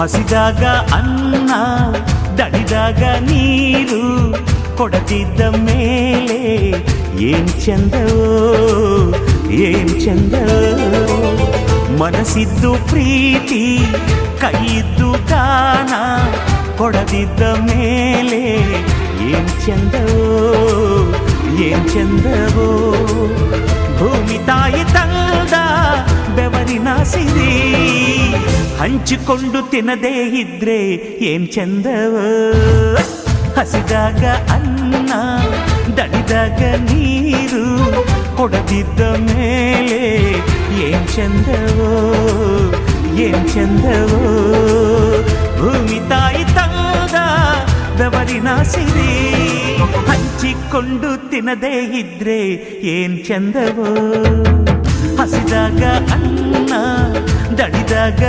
ಹಸಿದಾಗ ಅನ್ನ ದಡಿದಾಗ ನೀರು ಕೊಡದಿದ್ದ ಮೇಲೆ ಏನ್ ಚಂದವೋ ಏನ್ ಚಂದವೋ ಮನಸ್ಸಿದ್ದು ಪ್ರೀತಿ ಕೈಯಿದ್ದು ದಾನ ಕೊಡದಿದ್ದ ಮೇಲೆ ಏನ್ ಚಂದವೋ ಏನ್ ಚಂದವೋ ಭೂಮಿ ತಾಯಿ ತಂದ ಬೆವರಿನ ಸಿರಿ ಹಂಚಿಕೊಂಡು ತಿನ್ನದೇ ಇದ್ರೆ ಏನ್ ಚಂದವ? ಹಸಿದಾಗ ಅನ್ನ, ದಣಿದಾಗ ನೀರು, ಕೊಡದಿದ್ದ ಮೇಲೆ ಏನ್ ಚಂದವೋ? ಏನ್ ಚಂದವೋ? ಭೂಮಿ ತಾಯಿ ಬೆವರಿನ ಸಿರಿ, ಹಂಚಿಕೊಂಡು ತಿನ್ನದೇ ಇದ್ರೆ ಏನ್ ಚಂದವೋ? ಹಸಿದಾಗ ಅನ್ನ ದಡಿದಾಗ